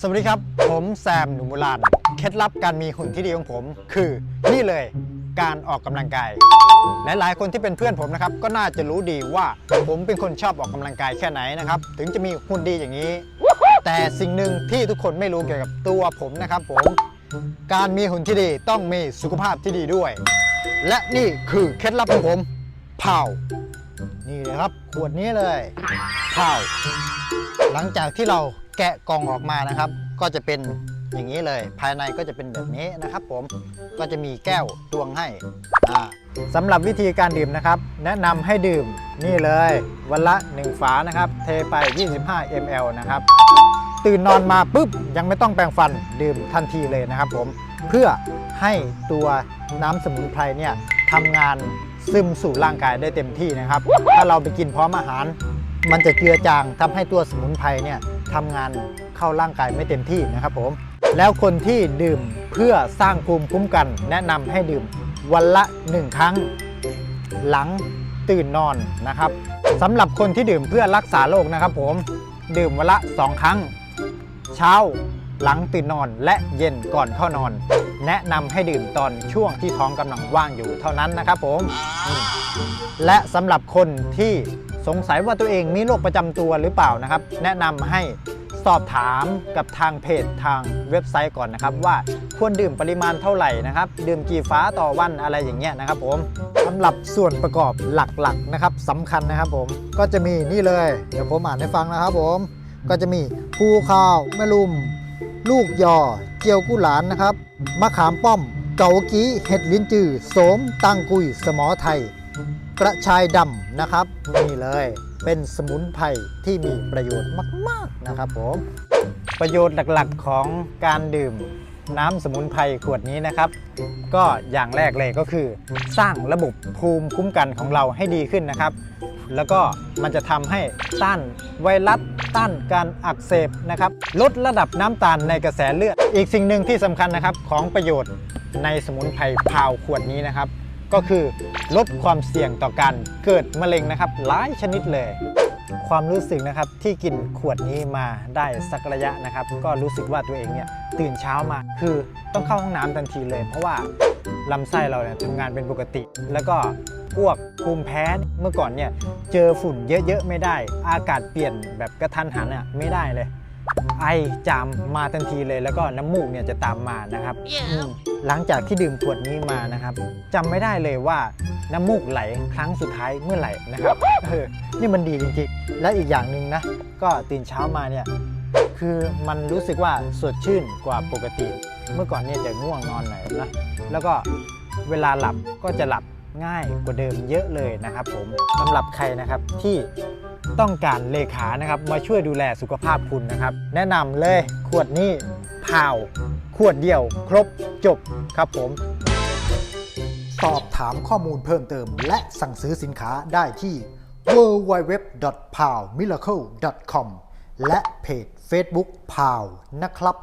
สวัสดีครับ ผมแซมหนุ่มโบราณเคล็ดลับการมีหุ่นที่ดีของผม คือนี่เลยการออกกำลังกายและหลายคนที่เป็นเพื่อนผมนะครับก็น่าจะรู้ดีว่าผมเป็นคนชอบออกกำลังกายแค่ไหนนะครับถึงจะมีหุ่นดีอย่างนี้ แต่สิ่งหนึ่งที่ทุกคนไม่รู้เกี่ยวกับตัวผมนะครับผมการมีหุ่นที่ดีต้องมีสุขภาพที่ดีด้วย และนี่คือเคล็ดลับของผมเผานี่เลยครับขวดนี้เลยเผาหลังจากที่เรา แกะกล่องออกมานะครับ ก็จะเป็นอย่างนี้เลย ภายในก็จะเป็นแบบนี้นะครับ ผมก็จะมีแก้วตวงให้อ่าสำหรับวิธีการดื่มนะครับ แนะนำให้ดื่มนี่เลย วันละ 1 ฝานะครับ เทไป 25 ml นะครับ ตื่นนอนมาปุ๊บ ยังไม่ต้องแปรงฟันดื่มทันทีเลยนะครับผมเพื่อให้ตัวน้ำสมุนไพรเนี่ยทำงานซึมสู่ร่างกายได้เต็มที่นะครับ ถ้าเราไปกินพร้อมอาหาร มันจะเจือจางทำให้ตัวสมุนไพรเนี่ย ทำงานเข้าร่างกายไม่เต็มที่นะครับผม แล้วคนที่ดื่มเพื่อสร้างภูมิคุ้มกัน แนะนำให้ดื่มวันละ 1 ครั้ง หลังตื่นนอนนะครับสำหรับคนที่ดื่มเพื่อรักษาโรคนะครับ ผมดื่มวันละ 2 ครั้ง เช้าหลังตื่นนอนและเย็นก่อนเข้านอน แนะนำให้ดื่มตอนช่วงที่ท้องกำลังว่างอยู่เท่านั้นนะครับผมอืมและสำหรับคนที่ สงสัยว่าตัวเองมีโรคประจำตัวหรือเปล่านะครับ แนะนำให้สอบถามกับทางเพจทางเว็บไซต์ก่อนนะครับ ว่าควรดื่มปริมาณเท่าไหร่นะครับ ดื่มกี่ฟ้าต่อวันอะไรอย่างเงี้ยนะครับผมสำหรับส่วนประกอบหลักๆนะครับสำคัญนะครับผมก็จะมีนี่เลย เดี๋ยวผมอ่านให้ฟังนะครับผมก็จะมีภูข้าวแมลุม ลูกยอเจียวกุหลานนะครับมะขามป้อม เกากี้เห็ดลิ้นจือโสมตังกุย สมอไทย กระชายดำนะครับ นี่เลยเป็นสมุนไพรที่มีประโยชน์มาก ๆ นะครับผม ประโยชน์หลักๆของการดื่มน้ำสมุนไพรขวดนี้นะครับ ก็อย่างแรกเลยก็คือ สร้างระบบภูมิคุ้มกันของเราให้ดีขึ้นนะครับ แล้วก็มันจะทำให้ต้านไวรัสต้านการอักเสบนะครับ ลดระดับน้ำตาลในกระแสเลือด อีกสิ่งหนึ่งที่สำคัญนะครับของประโยชน์ในสมุนไพรพาวขวดนี้นะครับ ก็คือลดความเสี่ยงต่อการเกิดมะเร็งนะครับหลายชนิดเลย ความรู้สึกนะครับที่กินขวดนี้มาได้สักระยะนะครับ ก็รู้สึกว่าตัวเองเนี่ยตื่นเช้ามาคือต้องเข้าห้องน้ำทันทีเลย เพราะว่าลำไส้เราเนี่ยทำงานเป็นปกติ แล้วก็พวกภูมิแพ้เมื่อก่อนเนี่ยเจอฝุ่นเยอะๆไม่ได้ อากาศเปลี่ยนแบบกระทันหันอะไม่ได้เลย ไอจามมาทันทีเลยแล้วก็น้ำมูกเนี่ยจะตามมานะครับอืมหลังจากที่ดื่มขวดนี้มานะครับจำไม่ได้เลยว่าน้ำมูกไหลครั้งสุดท้ายเมื่อไหร่นะครับเออนี่มันดีจริงๆ และอีกอย่างหนึ่งนะ ก็ตื่นเช้ามาเนี่ยคือมันรู้สึกว่าสดชื่นกว่าปกติ เมื่อก่อนเนี่ยจะง่วงนอนหน่อยนะแล้วก็เวลาหลับก็จะหลับง่ายกว่าเดิมเยอะเลยนะครับผมสำหรับใครนะครับที่ ต้องการเลขานะครับมาช่วยดูแลสุขภาพคุณนะครับ แนะนำเลยขวดนี้พาว ขวดเดียว ครบจบครับผม สอบถามข้อมูลเพิ่มเติม และสั่งซื้อสินค้าได้ที่ www.powmiracle.com และเพจ Facebook พาวนะครับ